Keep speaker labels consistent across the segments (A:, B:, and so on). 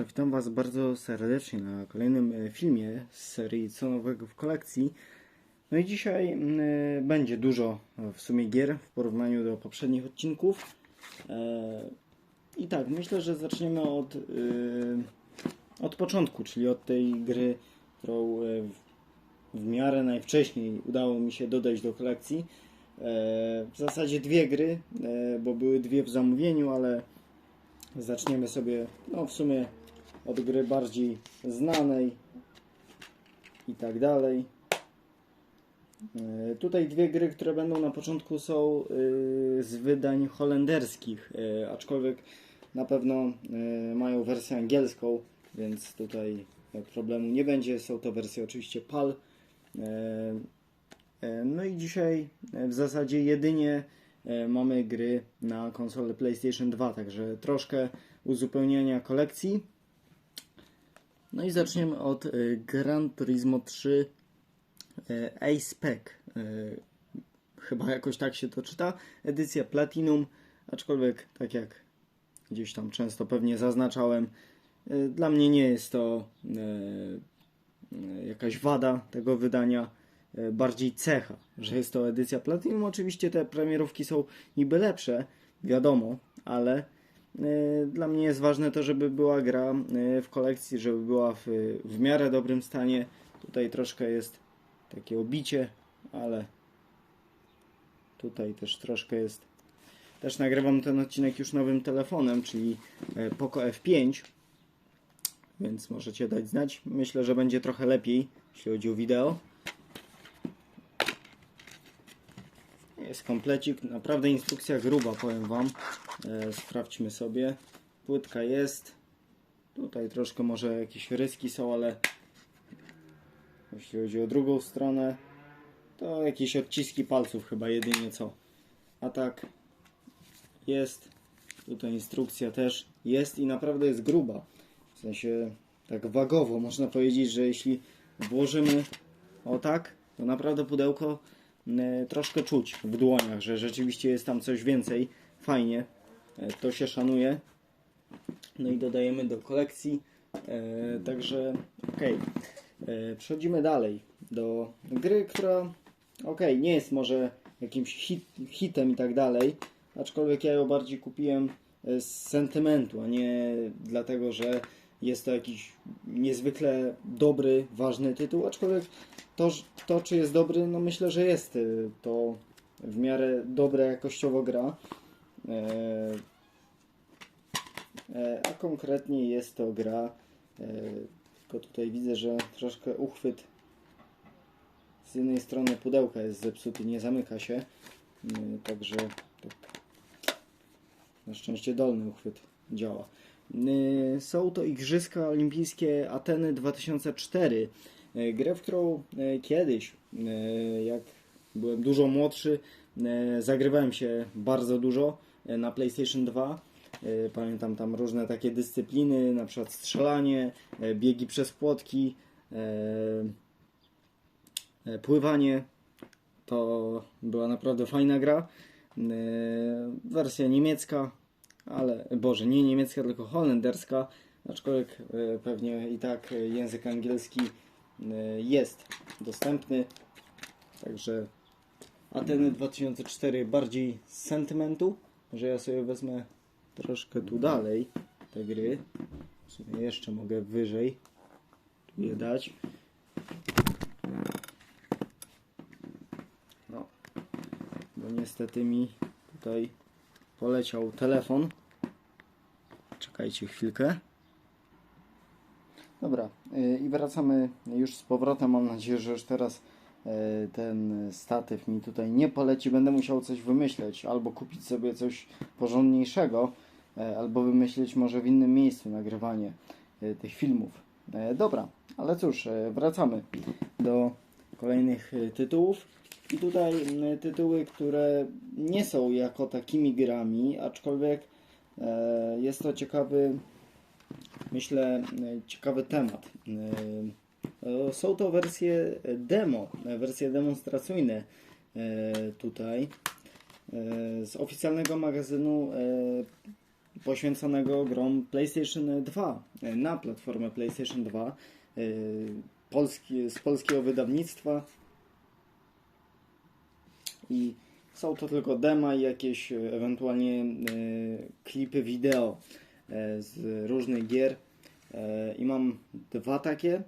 A: Dobra, witam Was bardzo serdecznie na kolejnym e, filmie z serii Co nowego w kolekcji. No i dzisiaj e, będzie dużo e, w sumie gier w porównaniu do poprzednich odcinków. I tak, myślę, że zaczniemy od, od początku, czyli od tej gry, którą w, miarę najwcześniej udało mi się dodać do kolekcji. W zasadzie dwie gry, bo były dwie w zamówieniu, ale Zaczniemy sobie, no w sumie od gry bardziej znanej i tak dalej. E, Tutaj dwie gry, które będą na początku są e, z wydań holenderskich, e, aczkolwiek na pewno mają wersję angielską, więc tutaj problemu nie będzie. Są to wersje oczywiście PAL. No i dzisiaj w zasadzie jedynie mamy gry na konsolę PlayStation 2, także troszkę uzupełniania kolekcji. No i zaczniemy od e, Gran Turismo 3 e, A-Spec. E, Chyba jakoś tak się to czyta. Edycja Platinum, aczkolwiek tak jak gdzieś tam często pewnie zaznaczałem, dla mnie nie jest to jakaś wada tego wydania bardziej cecha, że jest to edycja Platinum. Oczywiście te premierówki są niby lepsze, wiadomo, ale dla mnie jest ważne to, żeby była gra e, w kolekcji, żeby była w, w miarę dobrym stanie. Tutaj troszkę jest takie obicie, ale tutaj też troszkę jest. Też nagrywam ten odcinek już nowym telefonem, czyli e, Poco F5, więc możecie dać znać. Myślę, że będzie trochę lepiej, jeśli chodzi o wideo. Jest komplecik, naprawdę instrukcja gruba, powiem Wam. E, sprawdźmy sobie. Płytka jest. Tutaj troszkę może jakieś ryski są, ale jeśli chodzi o drugą stronę, to jakieś odciski palców chyba jedynie co. A tak jest. Tutaj instrukcja też jest i naprawdę jest gruba. W sensie tak wagowo można powiedzieć, że jeśli włożymy o tak, to naprawdę pudełko troszkę czuć w dłoniach, że rzeczywiście jest tam coś więcej. Fajnie. E, to się szanuje. No i dodajemy do kolekcji. E, także okej. E, Przechodzimy dalej do gry, która okej, nie jest może jakimś hit, hitem i tak dalej, aczkolwiek ja ją bardziej kupiłem e, z sentymentu, a nie dlatego, że jest to jakiś niezwykle dobry, ważny tytuł, aczkolwiek to, to czy jest dobry, no myślę, że jest e, to w miarę dobra jakościowo gra. E, E, a konkretnie jest to gra, e, tylko tutaj widzę, że troszkę uchwyt z jednej strony pudełka jest zepsuty, nie zamyka się, Mm, także tak, na szczęście dolny uchwyt działa. Y, Są to Igrzyska Olimpijskie Ateny 2004. Y, Grę, w którą y, kiedyś, jak byłem dużo młodszy, zagrywałem się bardzo dużo na PlayStation 2. Y, Pamiętam tam różne takie dyscypliny, na przykład strzelanie, biegi przez płotki, pływanie. To była naprawdę fajna gra. Wersja niemiecka, ale Boże, nie niemiecka, tylko holenderska. Aczkolwiek y, pewnie i tak y, język angielski y, jest dostępny. Także Ateny 2004 bardziej z sentymentu, że ja sobie wezmę troszkę tu dalej te gry. W sumie jeszcze mogę wyżej tu je dać. No, bo niestety mi tutaj poleciał telefon. Czekajcie chwilkę. Dobra, yy, i wracamy już z powrotem. Mam nadzieję, że już teraz yy, ten statyw mi tutaj nie poleci. Będę musiał coś wymyśleć, albo kupić sobie coś porządniejszego, yy, albo wymyśleć może w innym miejscu nagrywanie tych filmów. Dobra, ale cóż, wracamy do kolejnych tytułów. I tutaj yy, tytuły, które nie są jako takimi grami, aczkolwiek e, jest to ciekawy, myślę, e, ciekawy temat. E, Są to wersje demo, wersje demonstracyjne tutaj z oficjalnego magazynu poświęconego grom PlayStation 2 e, na platformę PlayStation 2 e, polski, z polskiego wydawnictwa i są to tylko dema i jakieś e, ewentualnie e, klipy wideo e, z różnych gier. I mam dwa takie,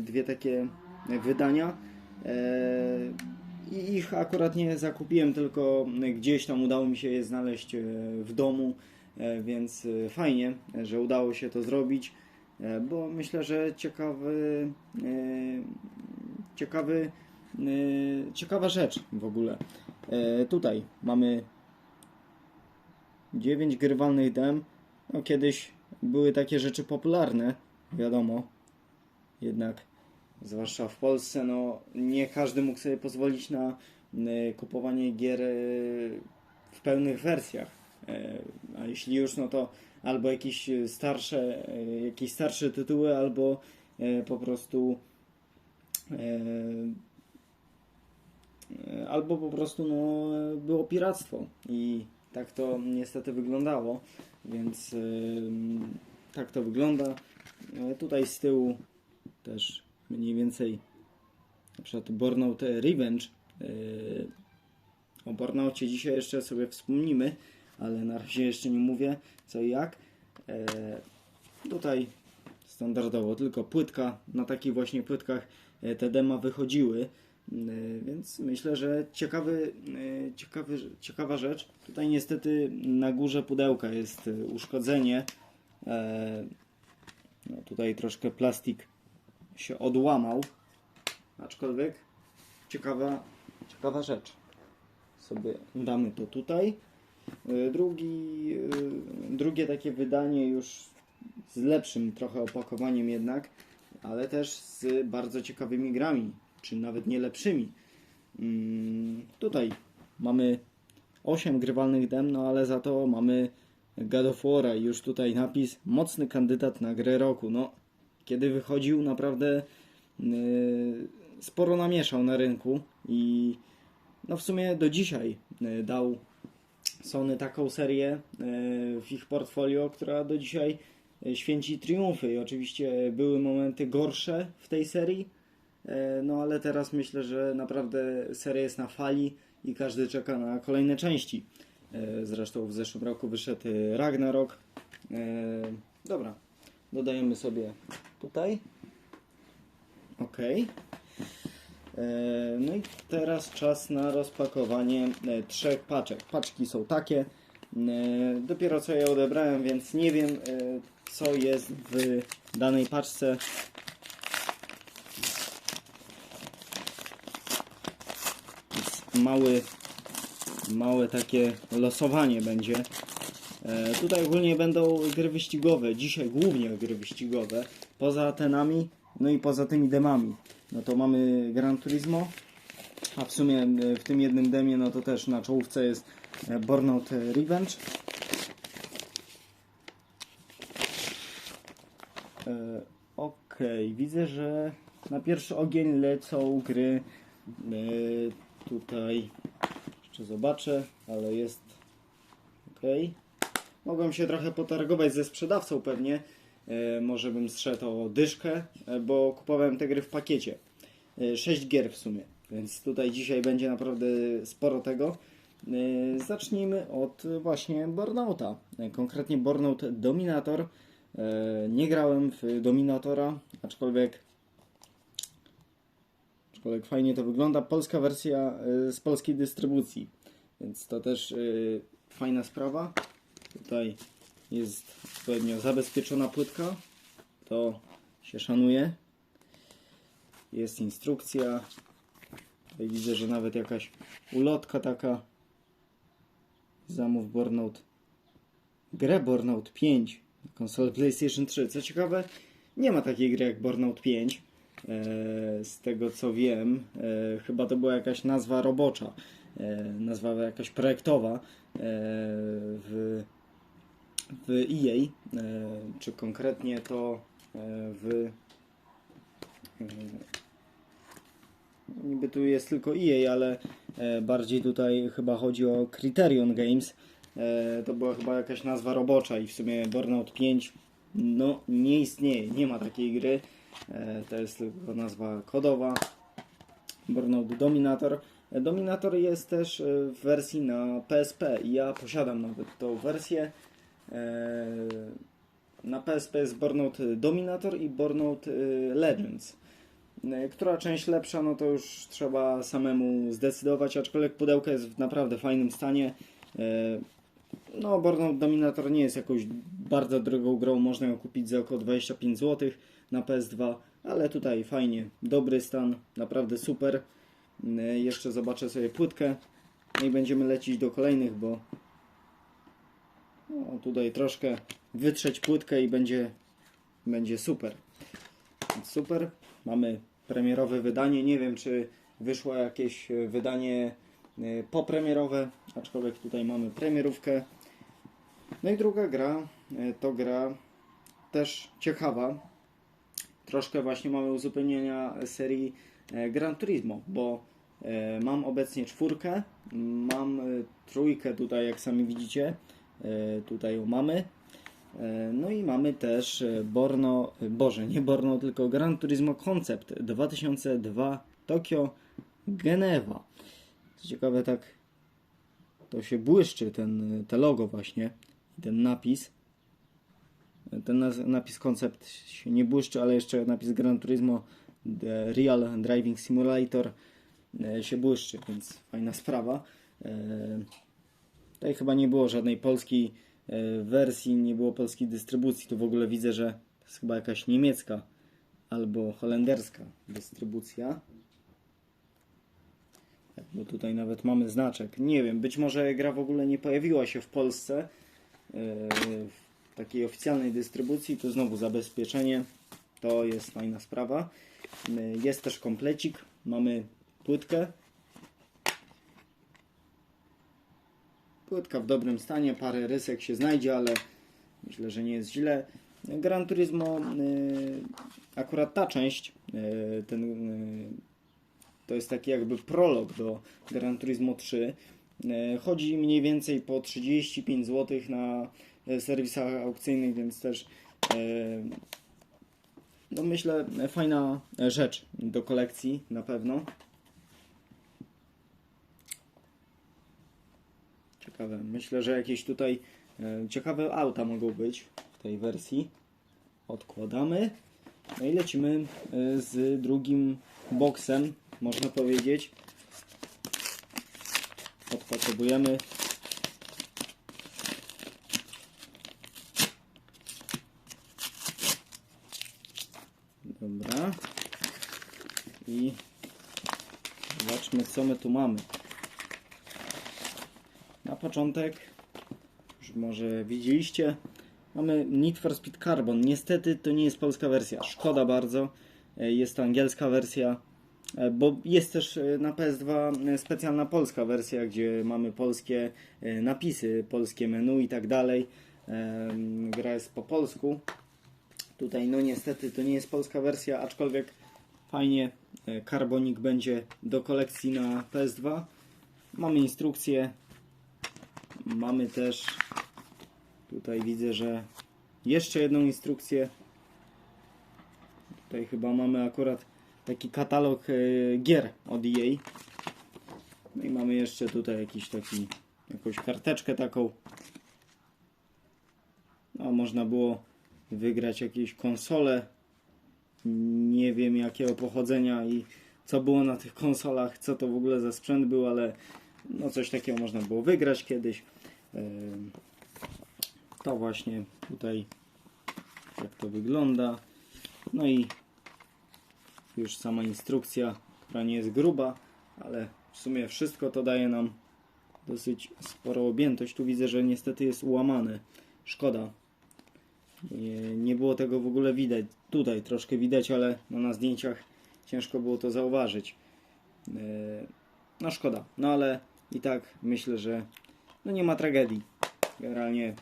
A: dwie takie wydania. I ich akurat nie zakupiłem, tylko gdzieś tam udało mi się je znaleźć w domu, więc fajnie, że udało się to zrobić, bo myślę, że ciekawy, ciekawy, ciekawa rzecz w ogóle. E, Tutaj mamy 9 grywalnych dem. No, kiedyś były takie rzeczy popularne, wiadomo. Jednak, zwłaszcza w Polsce, no nie każdy mógł sobie pozwolić na y, kupowanie gier w pełnych wersjach. E, A jeśli już, no to albo jakieś starsze, jakieś starsze tytuły, albo e, po prostu e, e, albo po prostu no, było piractwo i tak to niestety wyglądało, więc ym, tak to wygląda. E, Tutaj z tyłu też mniej więcej na przykład Burnout Revenge. E, O Burnoutie dzisiaj jeszcze sobie wspomnimy, ale na razie jeszcze nie mówię co i jak. E, Tutaj standardowo tylko płytka, na takich właśnie płytkach e, te dema wychodziły. Yy, Więc myślę, że ciekawy, yy, ciekawy, ciekawa rzecz. Tutaj niestety na górze pudełka jest yy, uszkodzenie. E, No tutaj troszkę plastik się odłamał. Aczkolwiek ciekawa, ciekawa rzecz. Sobie damy to tutaj. Drugi, drugie takie wydanie już z lepszym trochę opakowaniem jednak, ale też z bardzo ciekawymi grami, czy nawet nie lepszymi. Mm, Tutaj mamy 8 grywalnych dem, no ale za to mamy God of War'a i już tutaj napis mocny kandydat na grę roku. No, kiedy wychodził naprawdę yy, sporo namieszał na rynku i no w sumie do dzisiaj yy, dał Sony taką serię yy, w ich portfolio, która do dzisiaj święci triumfy i oczywiście były momenty gorsze w tej serii, No ale teraz myślę, że naprawdę seria jest na fali i każdy czeka na kolejne części. E, Zresztą w zeszłym roku wyszedł e, Ragnarok. E, Dobra, dodajemy sobie tutaj. Ok. No i teraz czas na rozpakowanie e, trzech paczek. Paczki są takie. E, Dopiero co je odebrałem, więc nie wiem e, co jest w danej paczce. Mały, małe takie losowanie będzie. E, tutaj ogólnie będą gry wyścigowe, dzisiaj głównie gry wyścigowe, poza Atenami, no i poza tymi demami. No to mamy Gran Turismo, a w sumie e, w tym jednym demie, no to też na czołówce jest e, Burnout Revenge. E, Okej, widzę, że na pierwszy ogień lecą gry tutaj jeszcze zobaczę, ale jest ok. Mogłem się trochę potargować ze sprzedawcą pewnie. E, może bym zszedł o dyszkę, e, bo kupowałem te gry w pakiecie. E, 6 gier w sumie, więc tutaj dzisiaj będzie naprawdę sporo tego. E, Zacznijmy od właśnie Burnouta. E, Konkretnie Burnout Dominator. E, Nie grałem w Dominatora, aczkolwiek aczkolwiek fajnie to wygląda. Polska wersja y, z polskiej dystrybucji, więc to też y, fajna sprawa. Tutaj jest odpowiednio zabezpieczona płytka, to się szanuje. Jest instrukcja. Tutaj widzę, że nawet jakaś ulotka taka. Zamów Burnout. Grę Burnout 5 na konsolę PlayStation 3. Co ciekawe, nie ma takiej gry jak Burnout 5. E, z tego co wiem, e, chyba to była jakaś nazwa robocza, e, nazwa jakaś projektowa w, w EA, czy konkretnie to w niby tu jest tylko EA, ale bardziej tutaj chyba chodzi o Criterion Games, to była chyba jakaś nazwa robocza i w sumie Burnout 5 no nie istnieje, nie ma takiej gry. E, to jest tylko nazwa kodowa. Burnout Dominator. E, Dominator jest też e, w wersji na PSP i ja posiadam nawet tą wersję. Na PSP jest Burnout Dominator i Burnout Legends. Która część lepsza, no to już trzeba samemu zdecydować, aczkolwiek pudełko jest w naprawdę fajnym stanie. No, Burnout Dominator nie jest jakąś bardzo drogą grą, można ją kupić za około 25 zł na PS2, ale tutaj fajnie, dobry stan, naprawdę super. E, Jeszcze zobaczę sobie płytkę no i będziemy lecieć do kolejnych, bo no, tutaj troszkę wytrzeć płytkę i będzie, będzie super. Super. Mamy premierowe wydanie. Nie wiem, czy wyszło jakieś e, wydanie e, popremierowe, aczkolwiek tutaj mamy premierówkę. No i druga gra e, to gra też ciekawa. Troszkę właśnie mamy uzupełnienia serii e, Gran Turismo, bo e, mam obecnie czwórkę, mam e, trójkę tutaj, jak sami widzicie. Tutaj ją mamy. No i mamy też Borno, Boże, nie Borno, tylko Gran Turismo Concept 2002 Tokio Genewa. Co ciekawe, tak to się błyszczy, ten, te logo właśnie, ten napis. Ten napis koncept się nie błyszczy, ale jeszcze napis Gran Turismo The Real Driving Simulator e, się błyszczy, więc fajna sprawa. E, Tutaj chyba nie było żadnej polskiej e, wersji, nie było polskiej dystrybucji. Tu w ogóle widzę, że to jest chyba jakaś niemiecka albo holenderska dystrybucja. Tak, Bo tutaj nawet mamy znaczek. Nie wiem, być może gra w ogóle nie pojawiła się w Polsce takiej oficjalnej dystrybucji. Tu znowu zabezpieczenie. To jest fajna sprawa. Jest też komplecik. Mamy płytkę Płytka w dobrym stanie, parę rysek się znajdzie, ale myślę, że nie jest źle. Gran Turismo, y, akurat ta część, y, ten, y, to jest taki jakby prolog do Gran Turismo 3. Y, chodzi mniej więcej po 35 zł na serwisach aukcyjnych, więc też y, no myślę fajna rzecz do kolekcji na pewno. Ciekawe. Myślę, że jakieś tutaj e, ciekawe auta mogą być w tej wersji. Odkładamy. No i lecimy e, z drugim boksem, można powiedzieć. Odpakowujemy. Dobra. I zobaczmy, co my tu mamy. Na początek, już może widzieliście, mamy Need for Speed Carbon. Niestety to nie jest polska wersja. Szkoda bardzo. E, Jest to angielska wersja, e, bo jest też e, na PS2 specjalna polska wersja, gdzie mamy polskie napisy, polskie menu i tak dalej. Gra jest po polsku. Tutaj no niestety to nie jest polska wersja, aczkolwiek fajnie e, Carbonik będzie do kolekcji na PS2. Mamy instrukcję, Mamy też tutaj widzę, że jeszcze jedną instrukcję. Tutaj chyba mamy akurat taki katalog e, gier od EA. No i mamy jeszcze tutaj jakiś taki jakąś karteczkę taką. No, można było wygrać jakieś konsole. Nie wiem jakiego pochodzenia i co było na tych konsolach, co to w ogóle za sprzęt był, ale no coś takiego można było wygrać kiedyś. Ym, To właśnie tutaj jak to wygląda. No i już sama instrukcja, która nie jest gruba, ale w sumie wszystko to daje nam dosyć sporą objętość. Tu widzę, że niestety jest ułamane. Szkoda. Nie, było tego w ogóle widać. Tutaj troszkę widać, ale no na zdjęciach ciężko było to zauważyć. Yy, No szkoda. No ale i tak myślę, że no nie ma tragedii. Generalnie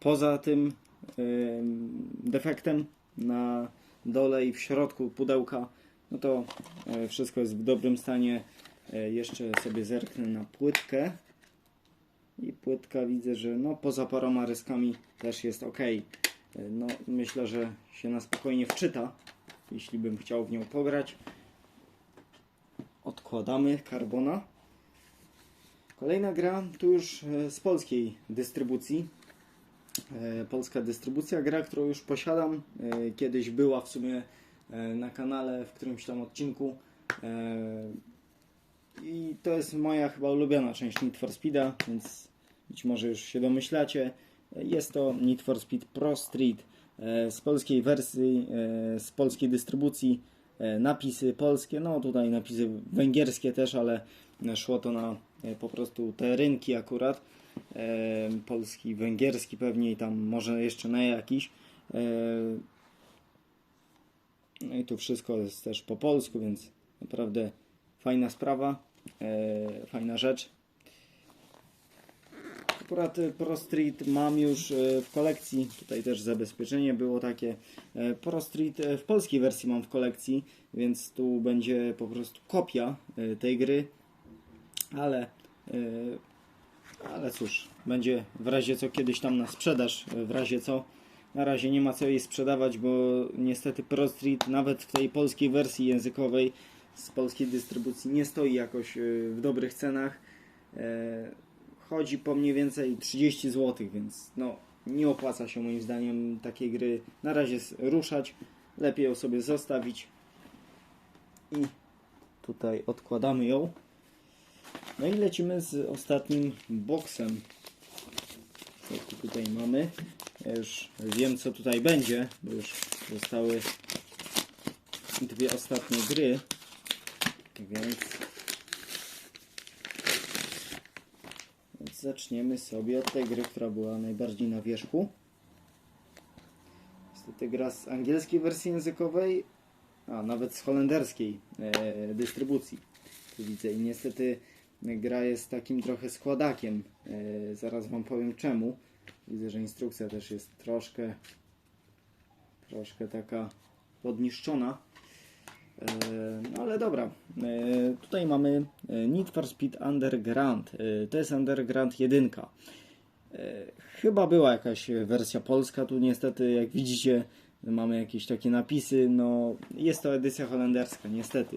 A: poza tym ym, defektem na dole i w środku pudełka, no to e, wszystko jest w dobrym stanie. E, Jeszcze sobie zerknę na płytkę. I płytka widzę, że no poza paroma ryskami też jest ok. No myślę, że się na spokojnie wczyta, jeśli bym chciał w nią pograć. Odkładamy Carbona. Kolejna gra tu już e, z polskiej dystrybucji. E, Polska dystrybucja, gra, którą już posiadam. E, Kiedyś była w sumie na kanale w którymś tam odcinku. I to jest moja chyba ulubiona część Need for Speeda, więc być może już się domyślacie. Jest to Need for Speed Pro Street e, z polskiej wersji, e, z polskiej dystrybucji. E, Napisy polskie, no tutaj napisy węgierskie też, ale szło to na po prostu te rynki akurat. Polski, węgierski pewnie i tam może jeszcze na jakiś. No i tu wszystko jest też po polsku, więc naprawdę fajna sprawa, fajna rzecz. Akurat e, Pro Street mam już e, w kolekcji, tutaj też zabezpieczenie było takie. E, Pro Street e, w polskiej wersji mam w kolekcji, więc tu będzie po prostu kopia tej gry, ale ale cóż, będzie w razie co kiedyś tam na sprzedaż, w razie co. Na razie nie ma co jej sprzedawać, bo niestety Pro Street nawet w tej polskiej wersji językowej z polskiej dystrybucji nie stoi jakoś w dobrych cenach. Chodzi po mniej więcej 30 zł, więc no nie opłaca się moim zdaniem takiej gry na razie ruszać. Lepiej ją sobie zostawić. I tutaj odkładamy ją. No i lecimy z ostatnim boksem. Jaki tutaj mamy. Ja już wiem co tutaj będzie, bo już zostały dwie ostatnie gry. Więc, więc zaczniemy sobie od tej gry, która była najbardziej na wierzchu. Niestety gra z angielskiej wersji językowej, a nawet z holenderskiej e, dystrybucji. Tu widzę i niestety gra jest takim trochę składakiem. E, zaraz Wam powiem czemu. Widzę, że instrukcja też jest troszkę troszkę taka podniszczona. E, No ale dobra. E, Tutaj mamy e, Need for Speed Underground. To jest Underground 1. E, Chyba była jakaś wersja polska. Tu niestety, jak widzicie, mamy jakieś takie napisy. No, jest to edycja holenderska, niestety.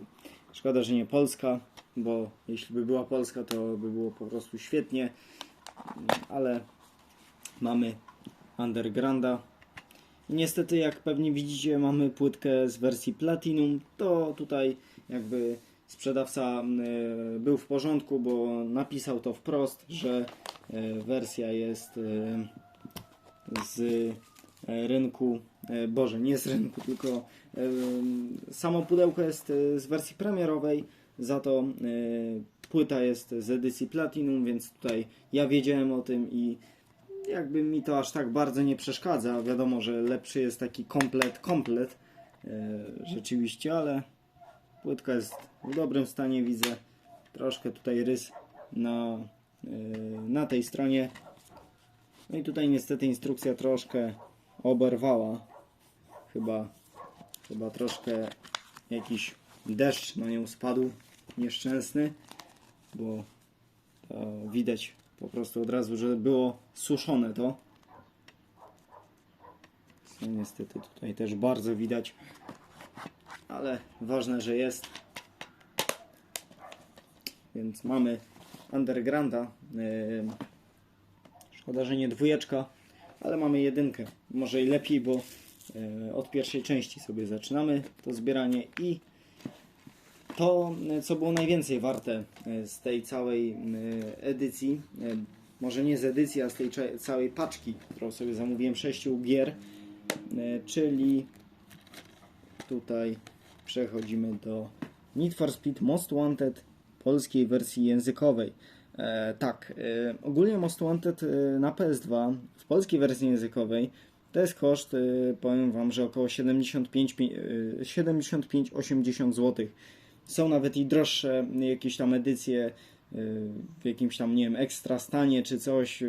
A: Szkoda, że nie polska, bo jeśli by była polska, to by było po prostu świetnie. Ale mamy Undergrounda. Niestety, jak pewnie widzicie, mamy płytkę z wersji Platinum. To tutaj jakby sprzedawca y, był w porządku, bo napisał to wprost, że y, wersja jest y, z rynku, Boże, nie z rynku, tylko samo pudełko jest z wersji premierowej, za to płyta jest z edycji Platinum, więc tutaj ja wiedziałem o tym i jakby mi to aż tak bardzo nie przeszkadza. Wiadomo, że lepszy jest taki komplet, komplet e, rzeczywiście, ale płytka jest w dobrym stanie, widzę. Troszkę tutaj rys na, e, na tej stronie. No i tutaj niestety instrukcja troszkę oberwała. Chyba, chyba troszkę jakiś deszcz na nią spadł nieszczęsny, bo widać po prostu od razu, że było suszone to. No niestety tutaj też bardzo widać, ale ważne, że jest. Więc mamy Undergrounda. Ym, Szkoda, że nie dwójeczka, ale mamy jedynkę. Może i lepiej, bo e, od pierwszej części sobie zaczynamy to zbieranie i to, co było najwięcej warte e, z tej całej e, edycji, e, może nie z edycji, a z tej całej paczki, którą sobie zamówiłem, sześciu gier, czyli tutaj przechodzimy do Need for Speed Most Wanted polskiej wersji językowej. E, tak, e, ogólnie Most Wanted na PS2 w polskiej wersji językowej to jest koszt, e, powiem Wam, że około 75 pi- e, 75-80 zł. Są nawet i droższe jakieś tam edycje e, w jakimś tam, nie wiem, ekstra stanie czy coś. e,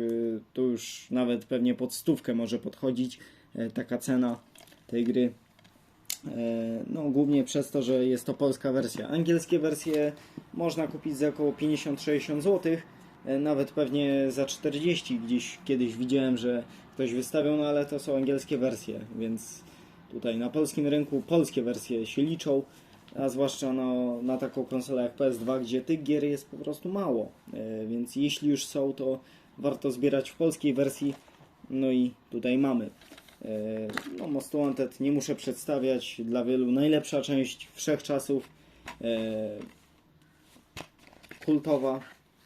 A: Tu już nawet pewnie pod stówkę może podchodzić e, taka cena tej gry. No, głównie przez to, że jest to polska wersja. Angielskie wersje można kupić za około 50-60 zł. nawet pewnie za 40 gdzieś kiedyś widziałem, że ktoś wystawiał, no ale to są angielskie wersje, więc tutaj na polskim rynku polskie wersje się liczą, a zwłaszcza no, na taką konsolę jak PS2, gdzie tych gier jest po prostu mało, e, więc jeśli już są, to warto zbierać w polskiej wersji, no i tutaj mamy. E, No, Most Wanted nie muszę przedstawiać, dla wielu najlepsza część wszechczasów, e, kultowa,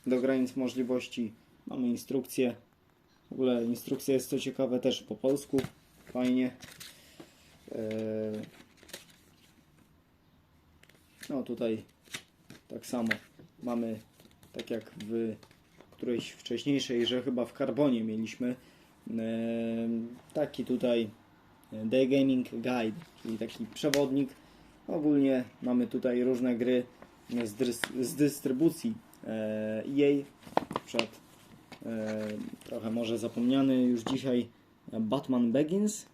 A: do granic możliwości. Mamy instrukcję, w ogóle instrukcja jest co ciekawe też po polsku, fajnie. E, No tutaj tak samo mamy, tak jak w którejś wcześniejszej, że chyba w Carbonie mieliśmy e, taki tutaj e, The Gaming Guide, czyli taki przewodnik. Ogólnie mamy tutaj różne gry z, drys- z dystrybucji e, EA. E, trochę może zapomniany już dzisiaj Batman Begins,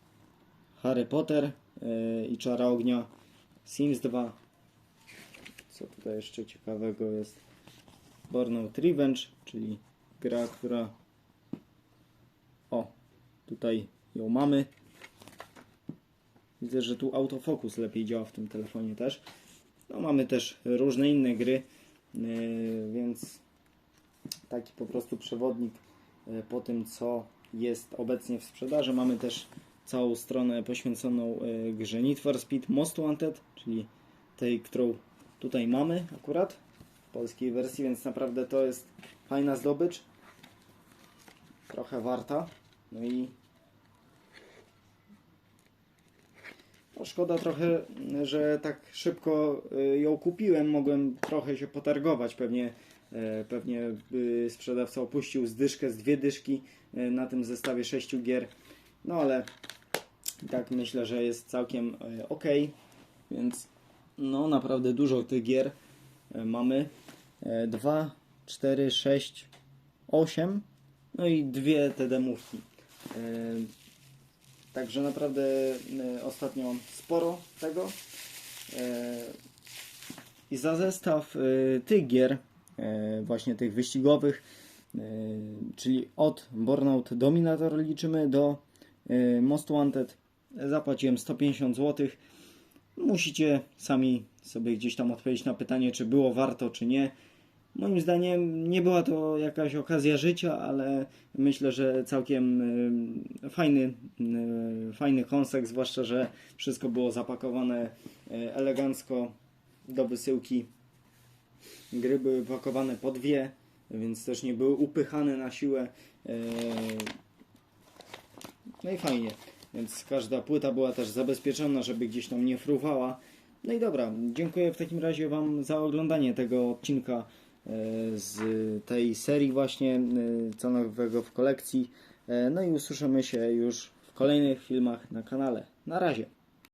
A: Harry Potter e, i Czara Ognia, Sims 2. Co tutaj jeszcze ciekawego jest? Burnout Revenge, czyli gra, która o, tutaj ją mamy. Widzę, że tu autofokus lepiej działa w tym telefonie też. No mamy też różne inne gry, yy, więc taki po prostu przewodnik yy, po tym, co jest obecnie w sprzedaży. Mamy też całą stronę poświęconą yy, grze Need for Speed Most Wanted, czyli tej, którą tutaj mamy akurat w polskiej wersji, więc naprawdę to jest fajna zdobycz. Trochę warta. No i no szkoda trochę, że tak szybko y, ją kupiłem. Mogłem trochę się potargować. Pewnie, e, pewnie by sprzedawca opuścił zdyszkę z dwie dyszki e, na tym zestawie sześciu gier. No ale tak myślę, że jest całkiem ok. Więc no naprawdę dużo tych gier e, mamy. 2, 4, 6, 8. No i dwie te demówki. E, Także naprawdę e, ostatnio sporo tego. I za zestaw tych gier, właśnie tych wyścigowych, czyli od Burnout Dominator liczymy do Most Wanted, zapłaciłem 150 zł. Musicie sami sobie gdzieś tam odpowiedzieć na pytanie, czy było warto, czy nie. Moim zdaniem nie była to jakaś okazja życia, ale myślę, że całkiem y, fajny, y, fajny kąsek, zwłaszcza, że wszystko było zapakowane y, elegancko do wysyłki. Gry były pakowane po dwie, więc też nie były upychane na siłę. No i fajnie, więc każda płyta była też zabezpieczona, żeby gdzieś tam nie fruwała. No i dobra, dziękuję w takim razie Wam za oglądanie tego odcinka e, z tej serii właśnie e, co nowego w kolekcji. E, No i usłyszymy się już w kolejnych filmach na kanale. Na razie.